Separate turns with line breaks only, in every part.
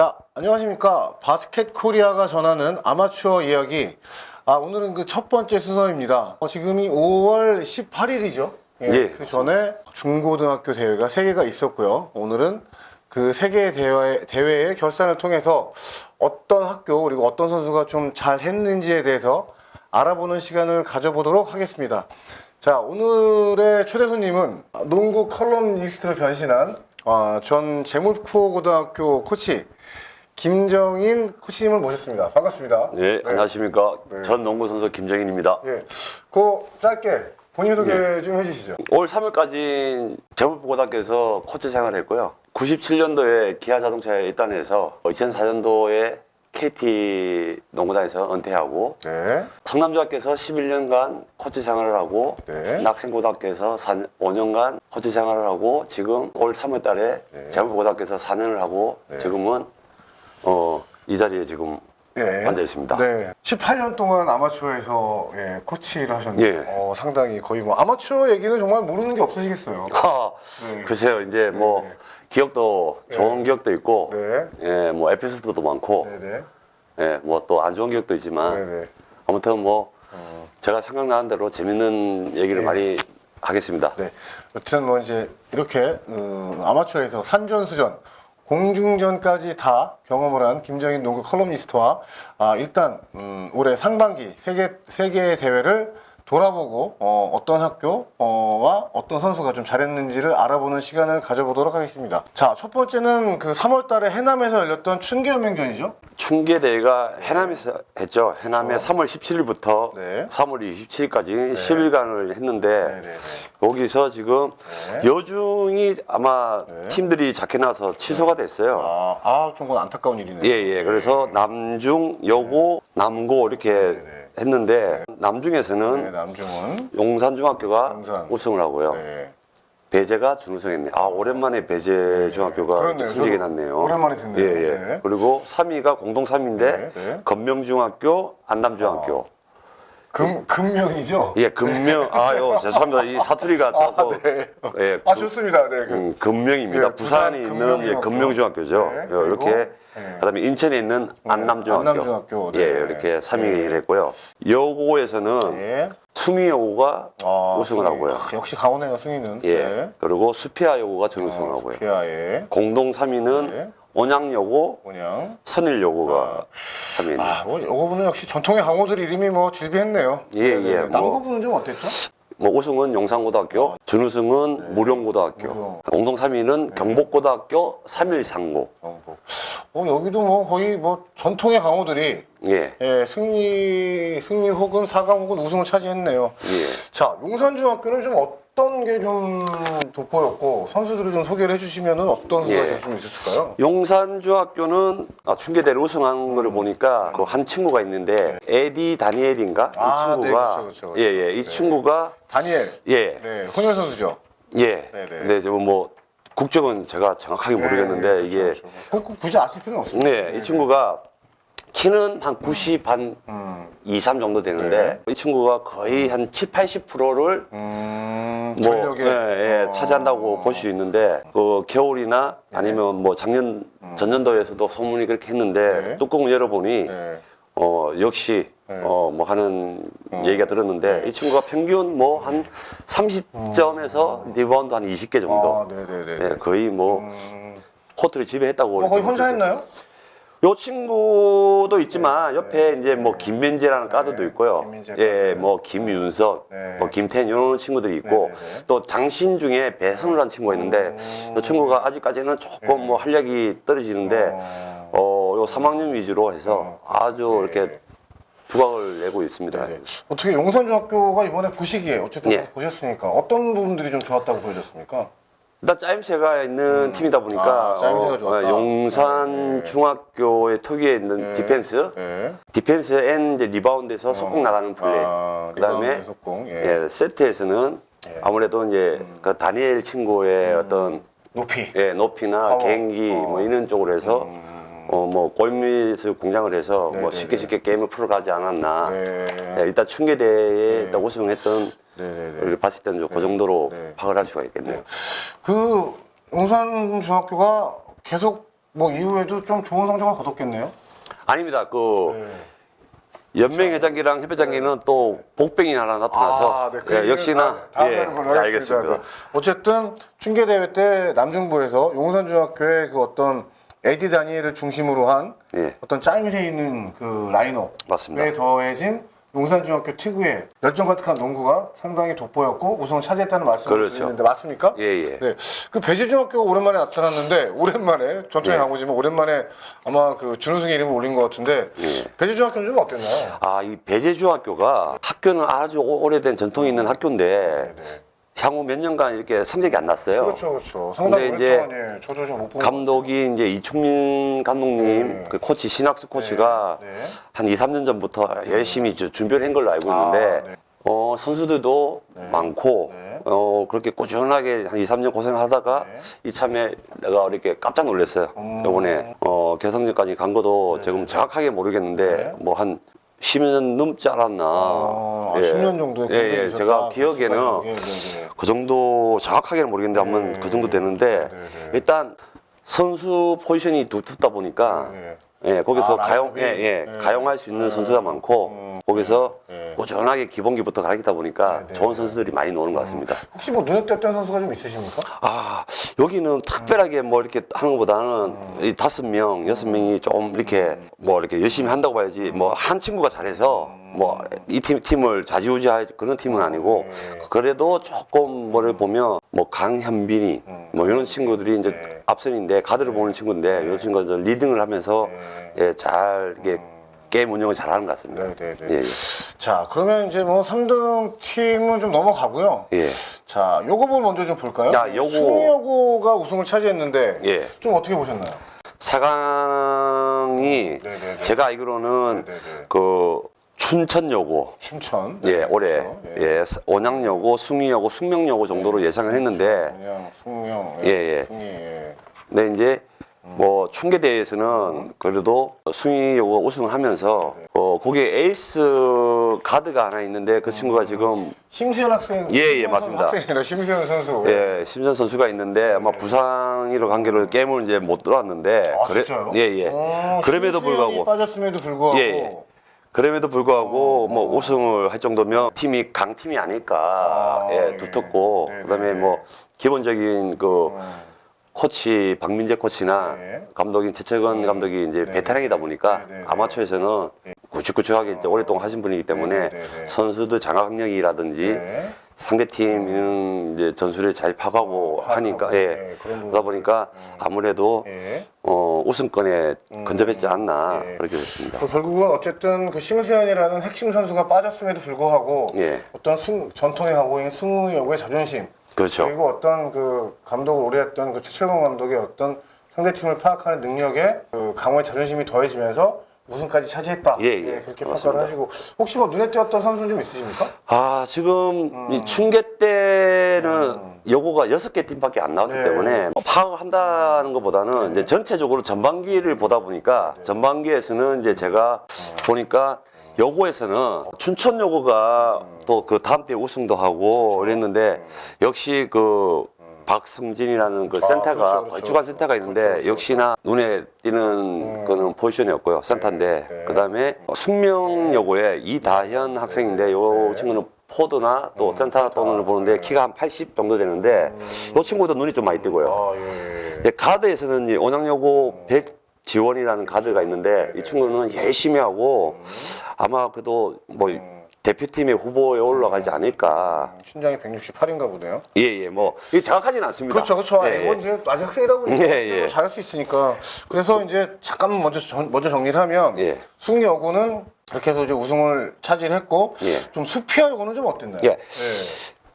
자, 안녕하십니까. 바스켓 코리아가 전하는 아마추어 이야기. 아, 오늘은 그 첫 번째 순서입니다. 어, 지금이 5월 18일이죠.
예.
그 전에 중고등학교 대회가 3개가 있었고요. 오늘은 그 3개의 대회, 대회의 결산을 통해서 어떤 학교 그리고 어떤 선수가 좀 잘 했는지에 대해서 알아보는 시간을 가져보도록 하겠습니다. 자, 오늘의 초대 손님은 농구 컬럼니스트로 변신한 아, 전 재물포 고등학교 코치 김정인 코치님을 모셨습니다. 반갑습니다.
네, 안녕하십니까.
네.
전 농구 선수 김정인입니다.
예. 그 짧게 본인 소개
네.
좀 해주시죠.
올 3월까지 재물포고등학교에서 코치 생활을 했고요. 97년도에 기아 자동차에 입단해서 2004년도에 KT 농구단에서 은퇴하고
네.
성남중학교에서 11년간 코치 생활을 하고
네.
낙생고등학교에서 4, 5년간 코치 생활을 하고 지금 올 3월 달에
네.
재물포고등학교에서 4년을 하고
네.
지금은 어, 이 자리에 지금
네.
앉아 있습니다.
네. 18년 동안 아마추어에서 예, 코치를 하셨는데
예.
어, 상당히 거의 뭐 아마추어 얘기는 정말 모르는 게 없으시겠어요.
하,
네.
글쎄요, 이제 뭐
네.
기억도 좋은 기억도 있고,
네.
예, 뭐 에피소드도 많고,
네네.
예, 뭐 또 안 좋은 기억도 있지만,
네네.
아무튼 뭐 제가 생각나는 대로 재밌는 얘기를
네.
많이 하겠습니다.
네. 여튼 뭐 이제 이렇게 음, 아마추어에서 산전 수전 공중전까지 다 경험을 한 김정인 농구 컬럼니스트와 아, 일단 음, 올해 상반기 세계 세계 대회를 돌아보고 어, 어떤 학교와 어떤 선수가 좀 잘했는지를 알아보는 시간을 가져보도록 하겠습니다. 자, 첫 번째는 그 3월 달에 해남에서 열렸던 춘계연맹전이죠.
충계 대회가 해남에서 했죠. 해남에
그렇죠.
3월 17일부터
네.
3월 27일까지 10일간을 했는데
네네네.
거기서 지금
네.
여중이 아마
네.
팀들이 작해놔서 취소가 됐어요.
아, 아, 좀 그건 안타까운 일이네요.
예, 예. 그래서 남중, 여고, 남고 이렇게
네.
했는데 남중에서는
네, 남중은
용산중학교가
용산.
우승을 하고요.
네.
배재가 준우승했네. 아 오랜만에 배재 중학교가
그렇네요.
성적이
저도
났네요.
오랜만에 듣네요.
예, 예.
네.
그리고 3위가 공동 3위인데
네, 네.
건명중학교, 안남중학교.
금, 금명이죠?
예, 금명. 아유 죄송합니다. 이 사투리가
아,
또
네.
예,
아,
그-
좋습니다. 네. 그,
음, 금명입니다.
예, 부산
부산에 있는
금명중학교.
예, 금명중학교죠.
네,
예,
그리고,
이렇게
네.
그다음에 인천에 있는 안남중학교.
안남중학교, 네.
예, 이렇게 3위를 했고요. 여고에서는
네.
숭이 여고가
아,
우승을
승희.
하고요.
아, 역시 강원해요, 승희는.
예.
네.
그리고 수피아 여고가 준우승을 하고요.
피아의
공동 3위는
네.
온양여고,
그냥.
선일여고가 3위입니다.
아, 뭐, 요거분은 역시 전통의 강호들 이름이 뭐 질비했네요.
예, 예, 뭐.
남고분은 좀 어땠죠?
뭐 우승은 용산고등학교, 준우승은 무령고등학교,
네. 무령.
공동 3위는 경복고등학교 3일상고.
경북. 어, 여기도 뭐 거의 뭐 전통의 강호들이
예,
예, 승리, 승리 혹은 4강 혹은 우승을 차지했네요.
예.
자, 용산중학교는 좀 어 떤 게 좀 돋보였고 선수들을 좀 소개를 해주시면은 어떤
예.
거가 좀 있었을까요?
용산중학교는 아, 충계대를 우승한 거를 보니까 그 한 친구가 있는데 에디 다니엘인가
아,
이
네,
친구가
그렇죠, 그렇죠, 그렇죠.
예, 예, 이
네.
친구가
다니엘.
예,
네, 혼혈 선수죠.
예.
네, 네.
근데 지금 뭐 국적은 제가 정확하게 모르겠는데
네,
이게
그렇죠, 그렇죠. 꼭 굳이 아실 필요는 없습니다.
네, 이 친구가 키는 한 90, 한
음,
2, 3 정도 되는데 이 친구가 거의 한 7, 80%를
음,
뭐
전력에
예, 예,
어,
차지한다고 볼 수 있는데 그 겨울이나 아니면 뭐 작년 전년도에서도 소문이 그렇게 했는데
음. 네.
뚜껑을 열어보니
네.
어 역시
네.
어뭐 하는 얘기가 들었는데 이 친구가 평균 뭐 한 30점에서 리바운드 한 20개 정도
아, 네, 네, 네.
예, 거의 뭐
음,
코트를 지배했다고
뭐 거의 혼자. 했나요?
요 친구도 있지만 옆에 이제 뭐 김민재라는 있고요.
네. 김민재
예,
까드.
뭐 김윤석,
네.
뭐 김태현 이런 친구들이 있고
네, 네, 네.
또 장신 중에 배선우라는 친구가 있는데
음.
이 친구가 아직까지는 조금 뭐 활력이 떨어지는데
어,
어, 요 3학년 위주로 해서 아주 이렇게
네.
부각을 내고 있습니다.
네. 어떻게 용산중학교가 이번에 보시기에 어쨌든
예.
보셨으니까 어떤 부분들이 좀 좋았다고 보여졌습니까?
일단 짜임새가 있는 팀이다 보니까
아, 짜임새가
어,
좋았다.
어, 용산
네.
중학교의 특유에 있는
네.
디펜스,
네.
디펜스 앤 이제 리바운드에서 속공 나가는 플레이.
아,
그다음에
리바운드 속공. 예.
예, 세트에서는
예.
아무래도 이제 그 다니엘 친구의 어떤
높이.
예, 높이나
파워.
개인기
어.
뭐 이런 쪽으로 해서
음.
어뭐 골밑을 공장을 해서
네,
뭐
네,
쉽게
네.
쉽게 게임을 풀어가지 않았나.
네.
예, 일단 충계대에 일단 우승했던
네네네.
를 봤을 때는 그 정도로
네.
파악을 할 수가 있겠네요.
그 용산 중학교가 계속 뭐 이후에도 좀 좋은 성적을 거뒀겠네요.
아닙니다. 그 연맹 회장기랑 협회장기는 또 복병이 하나 나타나서
아, 네. 그
예,
얘기는
역시나
다음- 다음에
예,
하는 걸로 하겠습니다.
알겠습니다.
네. 어쨌든 충계 대회 때 남중부에서 용산중학교의 그 어떤 에디 다니엘을 중심으로 한
예.
어떤 짜임새 있는 그 라인업에
맞습니다.
더해진 용산중학교 특유의 열정 가득한 농구가 상당히 돋보였고 우승을 차지했다는 말씀을
그렇죠.
드리는데 맞습니까?
예, 예.
네. 그 배재중학교가 오랜만에 나타났는데 오랜만에 전통의
예.
강호지만 오랜만에 아마 그 준우승의 이름을 올린 것 같은데
예.
배재중학교는 좀 어땠나요?
아, 이 배재중학교가 학교는 아주 오- 오래된 전통이 있는 학교인데 향후 몇 년간 이렇게 성적이 안 났어요.
그렇죠, 그렇죠. 상당히
근데 이제
오랫동안 예, 좀못 본.
감독이 이제 이충민 감독님,
네.
그 코치 신학수 코치가
네.
한 2, 3년 전부터 열심히 저 준비를 한 걸로 알고 있는데
아, 네.
어, 선수들도 많고
네.
어, 그렇게 꾸준하게 한 2, 3년 고생하다가
네.
이참에 내가 이렇게 깜짝 놀랐어요.
음.
이번에 어, 개성전까지 간 것도 지금 정확하게 모르겠는데
네.
뭐한 10년 넘지 않았나.
아,
예.
10년 정도의
예, 예.
있었다.
제가 기억에는
예, 네, 네.
그 정도 정확하게는 모르겠는데 한번
네.
그 정도 되는데
네, 네.
일단 선수 포지션이 두텁다 보니까
네.
예 거기서
아,
가용? 예, 예
네.
가용할 수 있는 선수가 많고
음,
거기서
네.
꾸준하게 기본기부터 가르치다 보니까
네, 네,
좋은 선수들이 많이 노는 것 같습니다.
혹시 뭐 눈에 띄었던 선수가 좀 있으십니까?
아 여기는 특별하게 뭐 이렇게 하는 것보다는 이 다섯 명 여섯 명이 좀 이렇게 뭐 이렇게 열심히 한다고 봐야지 뭐 한 친구가 잘해서 뭐 이 팀 팀을 좌지우지할 그런 팀은 아니고 그래도 조금 뭐를 보면 뭐 강현빈이 뭐 이런 친구들이 이제
네.
앞선인데 가드를 보는 친구인데 요 친구들 리딩을 하면서 예 잘 이렇게 게임 운영을 잘하는 것 같습니다.
네, 네, 네.
예, 예.
자, 그러면 이제 뭐 3등 팀은 좀 넘어가고요.
예.
자, 요거볼 먼저 좀 볼까요?
야, 요거.
승리여고가 우승을 차지했는데
예.
좀 어떻게 보셨나요?
사강이
네 네 네.
제가 알기로는
네네네.
그 춘천여고
춘천.
예, 올해
그렇죠.
예, 온양여고, 숭이여고, 숙명여고 정도로 예 상을 했는데
그냥.
예, 예.
승리. 예.
근데 이제 뭐 충계대회에서는 그래도 숭이여고가 우승하면서 어 거기에 에이스 가드가 하나 있는데 그 친구가 지금
심수현 학생.
예, 예,
심수현
맞습니다.
학생이 아니라 심수현 선수.
예, 심전 선수가 있는데 아마 부상으로 관계로 게임을 이제 못 들어왔는데
아, 진짜요?
예, 예.
어,
그럼에도
심수현이
불구하고
빠졌음에도 불구하고.
예, 예. 그럼에도 불구하고 뭐 우승을 할 정도면 팀이 강팀이 아닐까
아,
예,
예.
두텁고
네,
그다음에
네.
뭐 기본적인 그 코치 박민재 코치나
네.
감독인 최철건 감독이 이제 베테랑이다 보니까
네, 네, 네.
아마추어에서는 구축구축하게 이제 오랫동안 하신 분이기 때문에
네, 네, 네, 네.
선수들 장악력이라든지
네.
상대 팀은 이제 전술을 잘 파악하고 하니까 예
네,
그러다 보니까 아무래도
예.
어 우승권에 건져뵙지 않나
예.
그렇게 됐습니다.
그 결국은 어쨌든 그 심수현이라는 핵심 선수가 빠졌음에도 불구하고
예.
어떤 승, 전통의 하고인 승우여고의 자존심
그렇죠.
그리고 어떤 그 감독을 오래 했던 그 최철건 감독의 어떤 상대팀을 파악하는 능력에 그 강호의 자존심이 더해지면서 우승까지 차지했다.
예, 예.
그렇게
맞습니다.
하시고 혹시 뭐 눈에 띄었던 선수는 좀 있으십니까?
아 지금
음.
이 충계 때는 여고가 여섯 개 팀밖에 안 나왔기
네.
때문에 파악한다는 것보다는 이제 전체적으로 전반기를 보다 보니까
네.
전반기에서는 이제 제가 보니까 여고에서는 춘천 여고가 또 그 다음 때 우승도 하고 그랬는데 역시 그 박성진이라는 그 센터가
그렇죠, 그렇죠.
주간 센터가 있는데
그렇죠, 그렇죠.
역시나 눈에 띄는 그는 포지션이었고요 센터인데
네.
그다음에 숙명여고의 이다현 학생인데 요 친구는 포드나 또 센터 또는 보는데 키가 한 80 정도 되는데 요 친구도 눈이 좀 많이 띄고요.
아 예.
예, 가드에서는 이 온양여고 백 지원이라는 가드가 있는데 이 친구는 열심히 하고 아마 그래도 뭐 대표팀의 후보에 올라가지 않을까.
신장이 168인가 보네요.
예, 예, 뭐, 이게 정확하지는 않습니다.
그렇죠, 그렇죠.
예,
이건
예.
이제 아직 학생이다 보니까
예, 예.
잘할 수 있으니까. 그래서 이제 잠깐만 먼저 정, 먼저 정리를 하면
예.
승리 여고는 이렇게 해서 이제 우승을 차지했고
예.
좀 수피 여고는 좀 어땠나요?
예.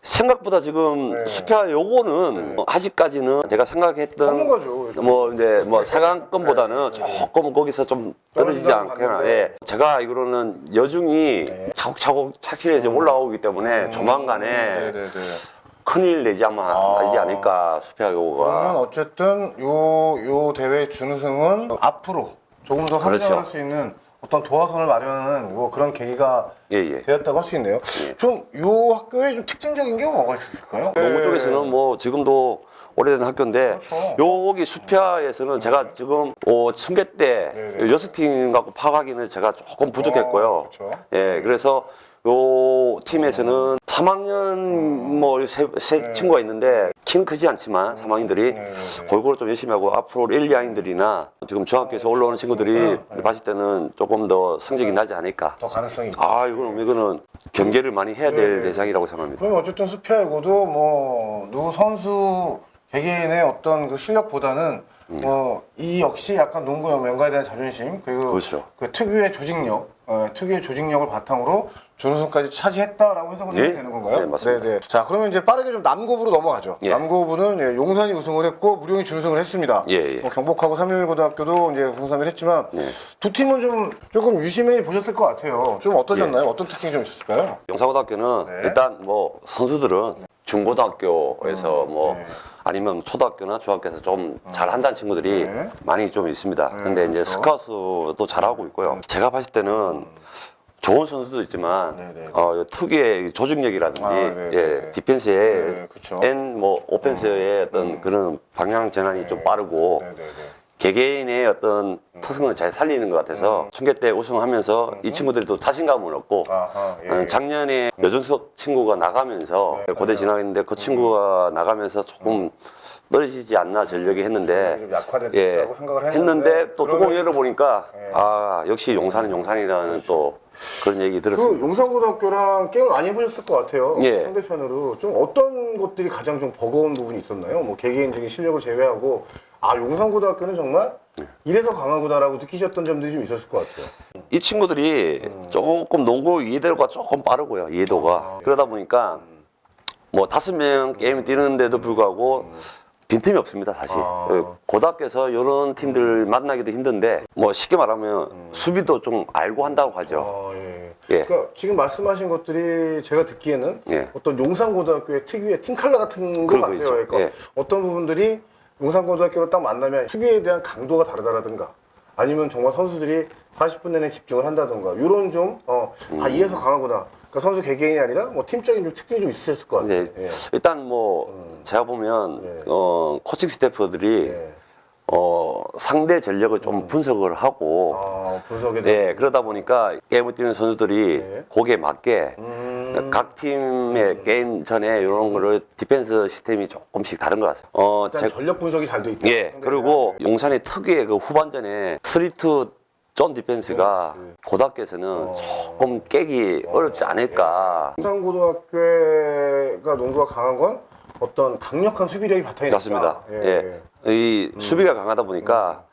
생각보다 지금
네.
수피아 요거는 아직까지는 제가 생각했던
거죠.
뭐 이제 뭐 사강권보다는 조금 거기서 좀 떨어지지 않거나
않았는데.
예. 제가 알기로는 여중이 차곡차곡 착실해져 올라오기 때문에 조만간에
네네네.
큰일 내지 아마
아.
나지 않을까 수피아
그러면
요거가
어쨌든 요, 요 대회 준우승은 앞으로 조금 더
그렇죠.
성장할 수 있는 어떤 도화선을 마련하는 뭐 그런 계기가
예, 예.
되었다고 할 수 있네요. 좀 요 학교에 좀 특징적인 게 뭐가 있을까요?
농구 쪽에서는 뭐 지금도 오래된 학교인데
그렇죠.
여기 수피아에서는 제가 지금 어, 승계 때
네네.
여섯 팀 갖고 파가기는 제가 조금 부족했고요.
어, 그렇죠.
예, 그래서 요 팀에서는 3학년 뭐세 세 친구가 있는데 키는 크지 않지만 3학년들이
네, 네.
골고루 좀 열심히 하고 앞으로 1, 2학년들이나 지금 중학교에서 올라오는 친구들이 봤을 때는 조금 더 성적이 나지 않을까.
더 가능성이 있고.
아, 이거는 이거는 경계를 많이 해야 될
네, 네.
대상이라고 생각합니다.
그럼 어쨌든 수피아이고도 뭐 누구 선수 개개인의 어떤 그 실력보다는 어, 이 역시 약간 농구 연맹과에 대한 자존심 그리고
그렇죠.
그 특유의 조직력, 어, 특유의 조직력을 바탕으로 준우승까지 차지했다라고 해석은
예.
해도 되는 건가요?
네, 맞습니다.
네, 네. 자, 그러면 이제 빠르게 좀 남고부로 넘어가죠.
예.
남고부는 예, 용산이 우승을 했고 무령이 준우승을 했습니다.
예, 예.
뭐 경복하고 삼일고등학교도 이제 우승 3일 했지만
예.
두 팀은 좀 조금 유심히 보셨을 것 같아요. 좀 어떠셨나요? 어떤 특징이 좀 있었을까요?
영상고등학교는
네.
일단 뭐 선수들은 중고등학교에서 뭐
네.
아니면 초등학교나 중학교에서 좀 잘한다는 친구들이
네.
많이 좀 있습니다.
네,
근데 이제
그렇죠.
스카우트도 잘하고 있고요. 제가 봤을 때는 좋은 선수도 있지만
네, 네.
어, 특유의 조직력이라든지
아, 네, 네,
예,
네.
디펜스의
네, 그쵸.
앤뭐 오펜스의 어떤 그런 방향 전환이 좀 빠르고
네, 네, 네.
개개인의 어떤 특성을 잘 살리는 것 같아서 충계 때 우승하면서 이 친구들도 자신감을 얻고
아하, 예.
어, 작년에 여준석 친구가 나가면서
네,
고대. 지나갔는데 그 친구가 나가면서 조금 떨어지지 않나 전력이 했는데
좀 약화됐다고
예,
생각을 했는데
했는데 또 뚜껑 열어보니까
예.
아 역시 용산은 용산이라는 또 그런 얘기
그
들었습니다.
용산고등학교랑 게임을 많이 해보셨을 것 같아요.
예.
상대편으로 좀 어떤 것들이 가장 좀 버거운 부분이 있었나요? 뭐 개개인적인 실력을 제외하고 아 용산고등학교는 정말
네.
이래서 강하구나라고 느끼셨던 점들이 좀 있었을 것 같아요.
이 친구들이
음.
조금 농구 이해도가 조금 빠르고요. 이해도가
아, 예.
그러다 보니까 뭐 다섯 명 게임 뛰는데도 불구하고 빈틈이 없습니다 사실
음. 아.
어, 고등학교에서 이런 팀들 만나기도 힘든데 뭐 쉽게 말하면 수비도 좀 알고 한다고 하죠
아, 예.
예.
그러니까 지금 말씀하신 것들이 제가 듣기에는
예.
어떤 용산고등학교의 특유의 팀 칼라 같은 것
그런 거
같아요.
있죠.
그러니까
예.
어떤 부분들이 용산고등학교로 딱 만나면 수비에 대한 강도가 다르다라든가 아니면 정말 선수들이 40분 내내 집중을 한다던가 이런 좀 어,
음.
아 이래서 강하구나. 그러니까 선수 개개인이 아니라 뭐 팀적인 좀 특징이 좀 있으셨을 것 같아요.
근데
예.
일단 뭐 제가 보면
예.
어 코칭 스태프들이
예.
어 상대 전력을 좀 분석을 하고
아 분석에 대한
네, 그러다 보니까 게임을 뛰는 선수들이
네.
거기에 맞게
음.
각 팀의 게임 전에 이런 거를 디펜스 시스템이 조금씩 다른 것 같아요. 어,
일단
제,
전력 분석이 잘 돼 있다.
예, 그리고 용산의 특유의 그 후반전에 스리트 존 디펜스가
네.
고등학교에서는
어.
조금 깨기 어 렵지 않을까.
용산고등학교가 농구가 강한 건 어떤 강력한 수비력이 바탕이
맞습니다.
있다.
예. 이 수비가 강하다 보니까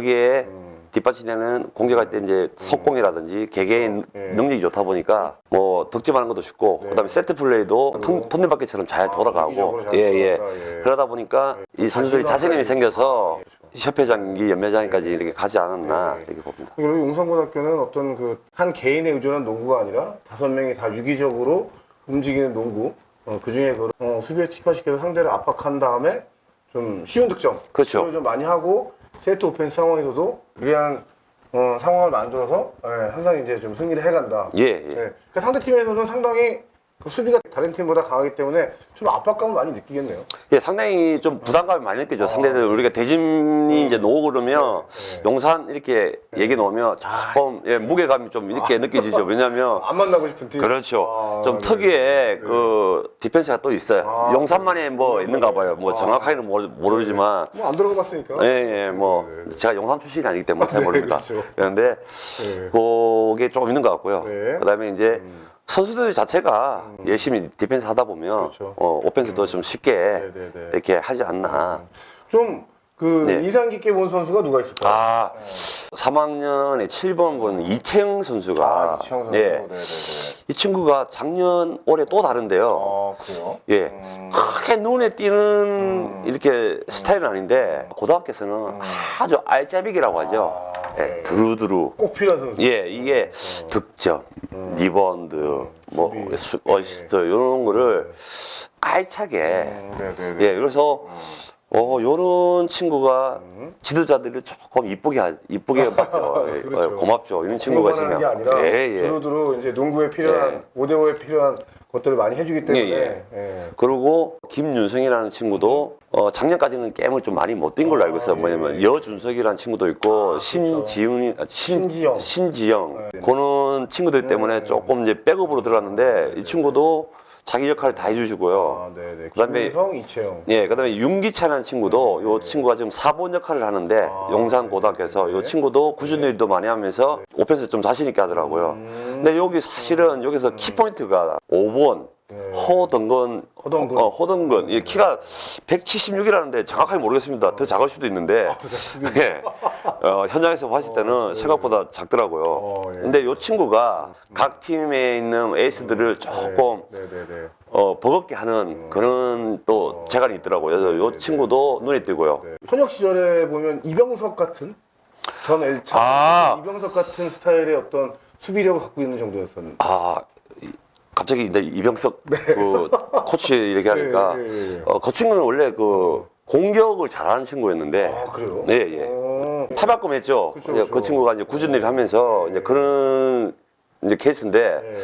거기에
음.
뒷받침되는 공격할 때 이제 속공이라든지 개개인
예.
능력이 좋다 보니까 뭐 득점하는 것도 쉽고 그다음에 세트 플레이도 톤, 톤네바퀴처럼 잘 돌아가고
네. 아, 잘
예예
돌아가니까, 예.
그러다 보니까 이 선수들이
자신감이
자신감이 생겨서
아.
협회장기 연매장까지 이렇게 가지 않았나
예.
이렇게 봅니다.
그리고 용산고등학교는 어떤 그 한 개인에 의존한 농구가 아니라 다섯 명이 다 유기적으로 움직이는 농구. 어, 그 중에 그 어, 수비에 특화시켜서 상대를 압박한 다음에 좀 쉬운 득점.
그렇죠.
를좀 많이 하고 세트 오펜스 상황에서도 유리한 어, 상황을 만들어서 예, 항상 이제 좀 승리를 해간다.
예, 예.
예. 그러니까 상대 팀에서는 상당히 그 수비가 다른 팀보다 강하기 때문에 좀 압박감을 많이 느끼겠네요.
예, 상당히 좀 부담감이 많이 느껴져. 상대들 우리가 대진이 이제 놓고 그러면
아. 네.
용산 이렇게 얘기 놓으면 조금 예, 무게감이 좀 이렇게 느껴지죠. 왜냐면
안 만나고 싶은 팀.
그렇죠.
아,
좀
네.
특유의 그 디펜스가 또 있어요.
아,
용산만에 뭐 있는가 봐요. 뭐
아.
정확하게는 모르, 모르지만.
뭐 안 들어가 봤으니까.
예, 예, 뭐, 제가 용산 출신이 아니기 때문에 잘
네,
모릅니다.
그렇죠.
그런데,
네.
그게 좀 있는 것 같고요.
네. 음.
그 다음에 이제, 선수들 자체가 열심히 디펜스 하다 보면,
그렇죠.
어, 오펜스도 좀 쉽게
네, 네, 네.
이렇게 하지 않나.
좀그
네.
인상 깊게 본 선수가 누가 있을까요?
아, 3학년에 7번 본 이채영 선수가,
아, 이치영 선수.
예,
네, 네, 네.
이 친구가 작년, 올해 또 다른데요.
아, 그래요?
예.
음.
크게 눈에 띄는 이렇게 스타일은 아닌데 고등학교에서는 아주 알짜배기라고 하죠.
아,
예,
네.
두루두루.
꼭 필요한 선수.
예, 이게 득점, 리바운드, 뭐
수비.
수- 어시스트 이런 거를 알차게.
음, 네, 네, 네.
예, 그래서 어 요런 친구가 지도자들이 조금 이쁘게 하- 이쁘게 봤죠. 예,
그렇죠.
어, 고맙죠. 이런 친구가
공부만
있으면.
하는 게 아니라
예, 예.
두루두루 이제 농구에 필요한
예.
오대오에 필요한 것들을 많이 해주기 때문에
예, 예.
예.
그리고 김윤성이라는 친구도 어, 작년까지는 게임을 좀 많이 못 뛴 걸로 알고 있어요.
아,
뭐냐면
예.
여준석이라는 친구도 있고 신지훈이 아, 신,
신지영.
신지영
네.
그런 친구들 때문에
네.
조금 이제 백업으로 들어갔는데 이 친구도 자기 역할을 다 해주시고요.
아, 네네.
그다음에
김윤성, 이채영.
예, 그다음에 윤기찬이라는 친구도 요 친구가 지금 4번 역할을 하는데
네. 아,
용산 고등학교에서 요
네.
친구도 꾸준히 일도 많이 하면서 오펜스 좀 자신 있게 하더라고요.
음.
근데 여기 사실은 여기서 키포인트가 5번
네.
허덩근
허덩근.
어, 허덩근 이 키가 176이라는데 정확하게 모르겠습니다. 더 작을 수도 있는데
아,
예. 어, 현장에서 봤을 때는 생각보다 작더라고요.
어, 예.
근데 이 친구가 각 팀에 있는 에이스들을 조금
네네네.
어, 버겁게 하는 그런 또 재간이 있더라고요. 그래서 이 친구도 눈에 띄고요.
네. 현역 시절에 보면 이병석 같은 전 엘차
아.
이병석 같은 스타일의 어떤 수비력을 갖고 있는 정도였었는데.
아, 이- 갑자기 이제 이병석 그 코치 이렇게 하니까
네, 네, 네.
어, 그 친구는 원래 그 공격을 잘하는 친구였는데
아 그래요?
네, 예.
어.
탈바꿈 했죠.
그쵸,
이제
그쵸.
그 친구가 이제 꾸준히 일을 하면서 이제 그런 이제 케이스인데
네.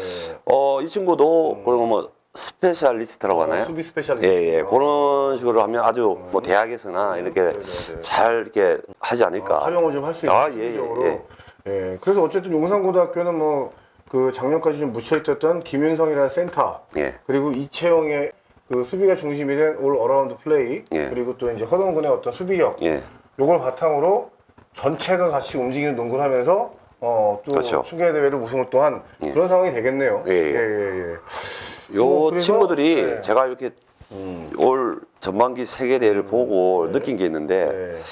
어, 이 친구도 그런 뭐 스페셜리스트라고 하나요?
어, 수비 스페셜리스트.
예, 예. 그런 식으로 하면 아주 뭐 대학에서나 이렇게
네, 네, 네.
잘 이렇게 하지 않을까.
활용을 좀 할 수 있는
아, 예,
수비적으로.
예,
예. 그래서 어쨌든 용산고등학교는 뭐 그 작년까지 좀 묻혀있었던 김윤성이라는 센터
예.
그리고 이채영의 그 수비가 중심이 된 올 어라운드 플레이
예.
그리고 또 이제 허동근의 어떤 수비력
예.
요걸 바탕으로 전체가 같이 움직이는 농구를 하면서 어, 또
그렇죠.
충계 대회를 우승을 또한
예.
그런 상황이 되겠네요.
예, 예.
예, 예.
요
뭐, 그래서-
친구들이
네.
제가 이렇게 올 전반기 세계 대회를 보고 느낀 게 있는데
네.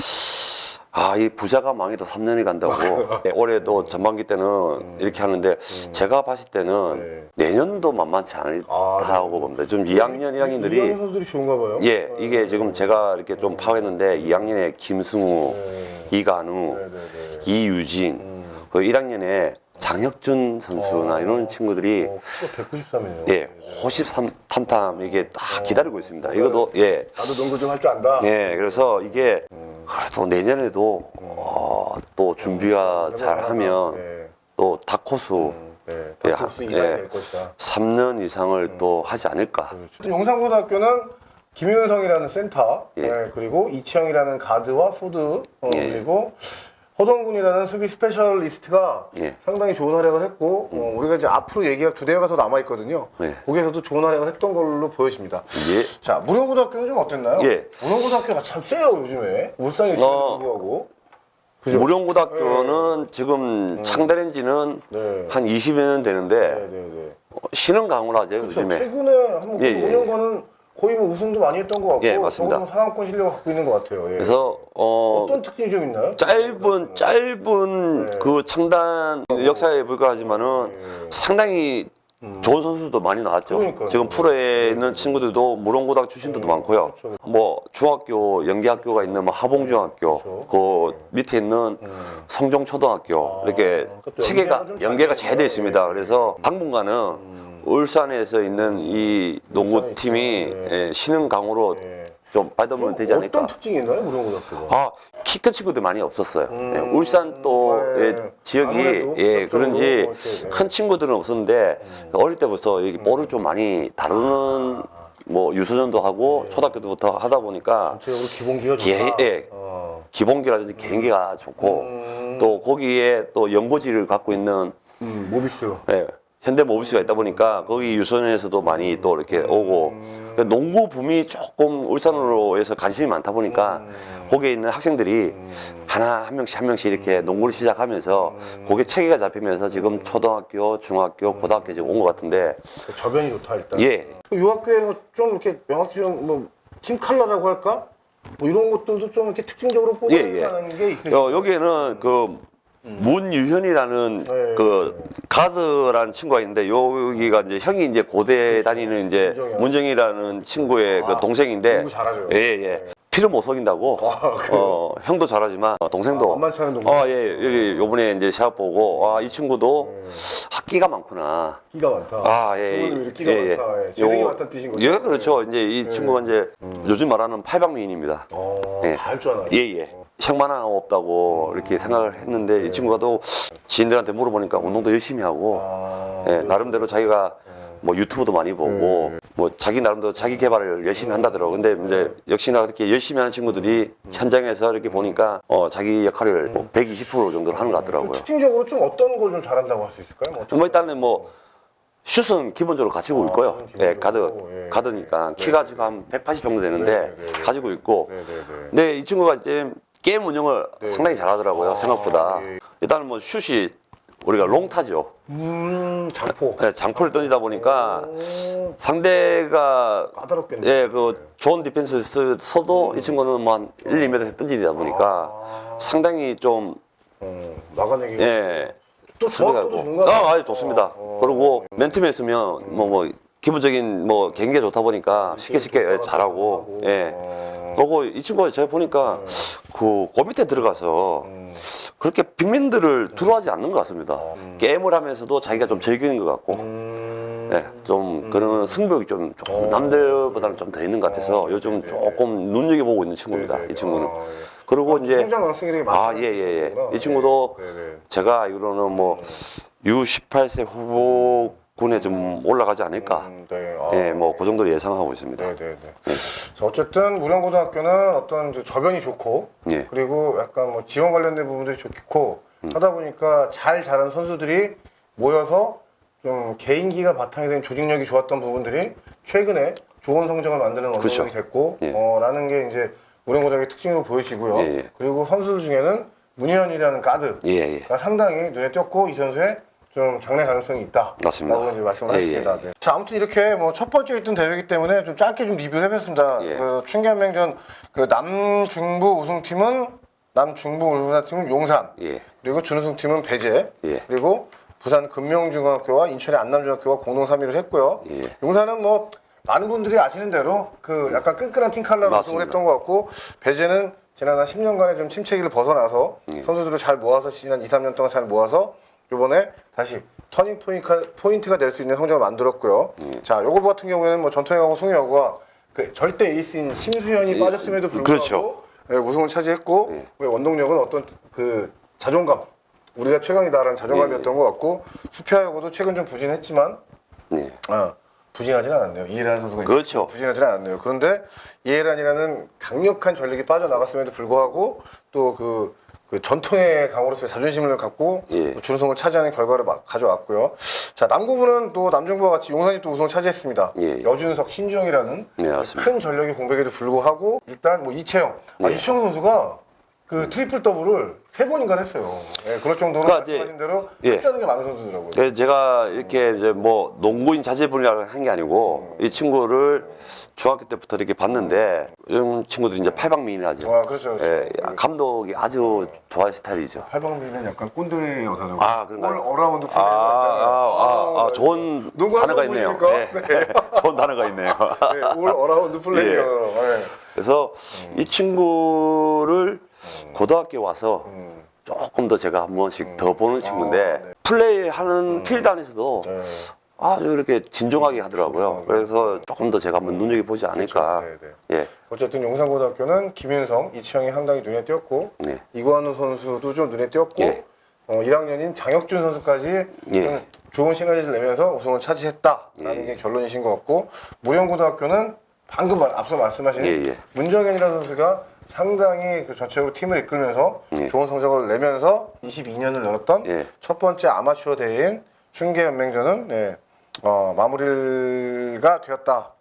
아 이 부자가 망해도 3년이 간다고 네, 올해도 전반기 때는 이렇게 하는데 제가 봤을 때는 내년도 만만치 않다고
아, 네.
봅니다. 좀 2학년,
이병현
1학년들이
선수들이 좋은가 봐요.
예 이게 지금 제가 이렇게 좀 파악했는데 2학년에 김승우,
네.
이간우,
네, 네, 네.
이유진 그 1학년에 장혁준 선수나
어.
이런 친구들이
어, 키가 193이네요.
예, 호십삼 탐탐 이게 딱 기다리고 있습니다. 이것도 예,
나도 농구 좀 할 줄 안다.
예, 그래서 이게 그래도 내년에도 어, 또 준비가 잘하면
네.
또 다코수
네.
예,
이상이
예.
될 것이다.
3년 이상을 또 하지 않을까.
그렇죠. 용산고등학교는 김윤성이라는 센터,
예.
네, 그리고 이채영이라는 가드와 포드, 어,
예.
그리고 허동군이라는 수비 스페셜리스트가
예.
상당히 좋은 활약을 했고, 어, 우리가 이제 앞으로 얘기할 두 대회가 더 남아 있거든요.
예.
거기에서도 좋은 활약을 했던 걸로 보여집니다.
예.
자, 무령고등학교는 좀 어땠나요?
예.
무령고등학교가 참 세요 요즘에 울산이
어.
불구하고. 그죠?
무령고등학교는 지금 창단한 지는
네.
한 20여 년 되는데
네, 네, 네.
어, 신은 강호라죠
그렇죠.
요즘에.
최근에 한번
예, 예,
5년간은 거의 뭐 우승도 많이 했던 것 같고
예, 맞습니다.
적어도 상황권 실력을 갖고 있는 것 같아요. 예.
그래서 어,
어떤 특징이 좀 있나요?
짧은 짧은
네.
그 창단 역사에 불과하지만은 상당히 좋은 선수도 많이 나왔죠.
음. 그러니까요.
지금 프로에 있는 친구들도 무롱고등학교 출신들도 많고요.
그렇죠.
뭐 중학교 연계학교가 있는 뭐 하봉중학교,
그렇죠.
그 밑에 있는 성종초등학교
아,
이렇게 체계가
연계가 잘 돼요.
있습니다.
예.
그래서 당분간은 울산에서 있는 이 농구팀이. 예, 신흥 강호로
예.
좀 받으면 되지 않을까.
어떤 특징이 있나요, 무령고등학교가?
아, 키 큰 친구들 많이 없었어요.
음,
예, 울산 또
네.
예, 지역이
아무래도
예, 그런지
뭐 이렇게, 네.
큰 친구들은 없었는데 어릴 때부터 이 볼을 좀 많이 다루는 뭐 유소년도 하고 초등학교 때부터 하다 보니까
전체적으로 기본기가 좋다.
예, 예.
어.
기본기라든지 개인기가 좋고
음.
또 거기에 또 연고지를 갖고 있는
음, 모비스.
예, 현대 모비스가 있다 보니까 거기 유소년에서도 많이 또 이렇게 오고 농구 붐이 조금 울산으로 해서 관심이 많다 보니까 거기에 있는 학생들이 하나 한 명씩 한 명씩 이렇게 농구를 시작하면서 거기에 체계가 잡히면서 지금 초등학교, 중학교, 고등학교 지금 온 것 같은데
저변이 좋다 일단.
예.
이 학교에 뭐 좀 이렇게 명확히 좀 뭐팀 칼라라고 할까? 뭐 이런 것들도 좀 이렇게 특징적으로
예, 예.
만한 게 있으시죠?
어, 여기에는 그 문유현이라는
네.
그 가드라는 친구가 있는데 여기가 이제 형이 이제 고대 다니는 이제. 문정이라는 친구의
아,
그 동생인데
농구 잘하죠.
예, 예. 피를 못 속인다고.
아, 그래요?
어, 형도 잘하지만 어, 동생도
아, 만만치 않은 동생.
어, 예. 여기 요번에 이제 시합 보고 아, 이 친구도
네.
학기가 많구나.
끼가 많다.
아, 예.
친구는 왜 이렇게 끼가 많다. 예. 재능이
요-
많다는 뜻인 거죠.
예, 그렇죠. 이제 이
네.
친구가 이제 요즘 말하는 팔방미인입니다.
어,
예.
다할 줄 아나요?
예, 예. 형만 하나 없다고 이렇게 생각을 했는데 이 친구가 또 지인들한테 물어보니까 운동도 열심히 하고
아,
예, 나름대로 자기가 뭐 유튜브도 많이 보고 뭐 자기 나름대로 자기 개발을 열심히 한다더라고. 근데 이제 역시나 그렇게 열심히 하는 친구들이 현장에서 이렇게 보니까 어 자기 역할을 뭐 120% 정도로 하는 것
좀
같더라고요.
특징적으로 좀 어떤 걸 좀 잘한다고 할 수 있을까요?
뭐뭐 일단은 뭐 슛은 기본적으로 가지고
아,
있고요.
슛은
예,
기본적으로,
가드
예.
가드니까
네.
키가 지금 한 180 정도 되는데
네, 네, 네.
가지고 있고.
네 네 네.
근데 이 친구가 이제 게임 운영을
네.
상당히 잘하더라고요.
아,
생각보다.
예.
일단은 뭐 슛이 우리가 롱타죠.
음, 장포.
예, 장포를 던지다 보니까
오,
상대가
까다롭겠네.
예, 그 좋은 디펜스 써도 이 친구는 뭐한 1, 2m에서 던지다 보니까
아.
상당히 좀
어, 나가내기.
예.
또 조합도. 좋은가?
아, 아주 좋습니다.
어,
그리고 맨팀에 있으면 뭐뭐 기본적인 뭐 경기가 좋다 보니까 쉽게 쉽게 예, 잘하고 예.
어,
그리고 이 친구가 제가 보니까 그 그 밑에 들어가서
음,
그렇게 빅맨들을 두려워하지 않는 것 같습니다.
음.
게임을 하면서도 자기가 좀 즐기는 것 같고,
음,
예, 좀 그런 승부욕이 좀 조금
어.
남들보다는 좀 더 있는 것 같아서
어,
요즘
네네.
조금 눈여겨보고 있는 친구입니다.
네네.
이 친구는.
아, 예.
그리고 이제
되게 많다.
아, 예, 예, 예. 이 친구도
네네.
제가 알기로는 뭐 U18세 후보 군에 좀 올라가지 않을까.
음, 네. 아,
예, 뭐그 정도로 예상하고 있습니다.
네 네 네. 자, 어쨌든 무령고등학교는 어떤 이제 저변이 좋고
예.
그리고 약간 뭐 지원 관련된 부분들이 좋고
음.
하다 보니까 잘 자란 선수들이 모여서 좀 개인기가 바탕이 된 조직력이 좋았던 부분들이 최근에 좋은 성적을 만드는
그렇죠.
원동력이 됐고
예.
어, 라는 게 이제 무령고등학교의 특징으로 보여지고요.
예, 예.
그리고 선수들 중에는 문희현이라는 가드
예, 예.
가 상당히 눈에 띄었고 이 선수의 좀 장래 가능성이 있다.
맞습니다.
라고 이제 말씀을
예,
하셨습니다.
예.
네. 자 아무튼 이렇게 뭐 첫 번째 있던 대회이기 때문에 좀 짧게 좀 리뷰를 해봤습니다.
예.
그 충계한명전 그 남중부 우승팀은 남중부 우승팀은 용산
예.
그리고 준우승팀은 배제
예.
그리고 부산 금명중학교와 인천의 안남중학교가 공동 3위를 했고요.
예.
용산은 뭐 많은 분들이 아시는 대로 그 약간 끈끈한 팀 칼라로 우승을. 했던 것 같고 배제는 지난 한 10년간의 좀 침체기를 벗어나서
예.
선수들을 잘 모아서 지난 2, 3년 동안 잘 모아서 이번에 다시 터닝 포인트가, 될 수 있는 성적을 만들었고요.
예.
자, 요거 같은 경우에는 뭐 전통여고 송여고가 그 절대 에이스인 심수현이
예,
빠졌음에도 불구하고
그렇죠.
예, 우승을 차지했고
예.
그 원동력은 어떤 그 자존감 우리가 최강이다라는 자존감이었던
예.
것 같고 수피아여고도 최근 좀 부진했지만
예.
아, 부진하진 않았네요. 이해란 선수가
그렇죠.
부진하진 않았네요. 그런데 이해란이라는 강력한 전력이 빠져나갔음에도 불구하고 또그 그 전통의 강으로서의 자존심을 갖고
예.
준우승을 차지하는 결과를 막 가져왔고요. 자 남고부는 또 남중부와 같이 용산이 또 우승을 차지했습니다.
예.
여준석, 신주영이라는
네, 맞습니다.
큰 전력의 공백에도 불구하고 일단 뭐 이채영, 아,
네.
이채영 선수가 그 트리플 더블을 세 번인가 했어요. 예, 그럴 정도로
그러니까 이제-
말씀하신 대로
예.
흡자는 게 많은 선수더라고요.
그래서 제가 이렇게 이제 뭐 농구인 자제분이라고 한게 아니고 이 친구를 중학교 때부터 이렇게 봤는데 이런 친구들이 이제 팔방미인하죠.
아, 그렇죠, 그렇죠.
예, 감독이 아주 좋아할 스타일이죠.
팔방미는 약간 꼰대 여사라고.
아, 그런가요?
올 어라운드
아.
아,
아, 아, 좋은
농구
단어가 있네요.
보십니까?
네. 좋은 단어가 있네요.
네, 올 어라운드 플레이가. 네.
그래서 이 친구를 고등학교 와서
음.
조금 더 제가 한 번씩 더 보는 친구인데
아, 네.
플레이하는 필드 안에서도
네.
아주 이렇게 진중하게 하더라고요. 그래서 조금 더 제가 한번 눈여겨 보지 않을까.
그렇죠. 네,
예,
어쨌든 용산고등학교는 김윤성, 이치영이 상당히 눈에 띄었고
네.
이관우 선수도 좀 눈에 띄었고
예.
어, 1학년인 장혁준 선수까지
예.
좀 좋은 시너지를 내면서 우승을 차지했다라는
예.
게 결론이신 것 같고 무령고등학교는 방금 말- 앞서 말씀하신
예, 예.
문정현이라는 선수가 상당히 그 전체적으로 팀을 이끌면서
예.
좋은 성적을 내면서 22년을 열었던
예.
첫 번째 아마추어 대회인 충계연맹전은 네, 어, 마무리가 되었다.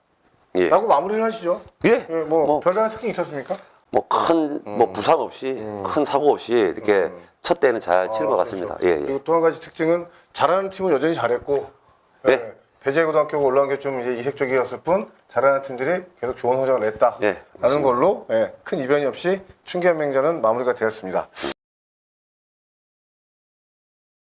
예.
라고 마무리를 하시죠.
예.
예, 뭐,
뭐,
별다른 특징 있었습니까?
뭐 큰뭐
음.
부상 없이 큰 사고 없이 이렇게 첫 때는 잘 치는 것
아,
같습니다.
그렇죠.
예, 예.
그리고 또 한 가지 특징은 잘하는 팀은 여전히 잘했고
네.
예, 배재고등학교가 올라온 게 좀 이제 이색적이었을 뿐 잘하는 팀들이 계속 좋은 성적을 냈다.
예,
라는 걸로 예, 큰 이변이 없이 충계연맹전은 마무리가 되었습니다.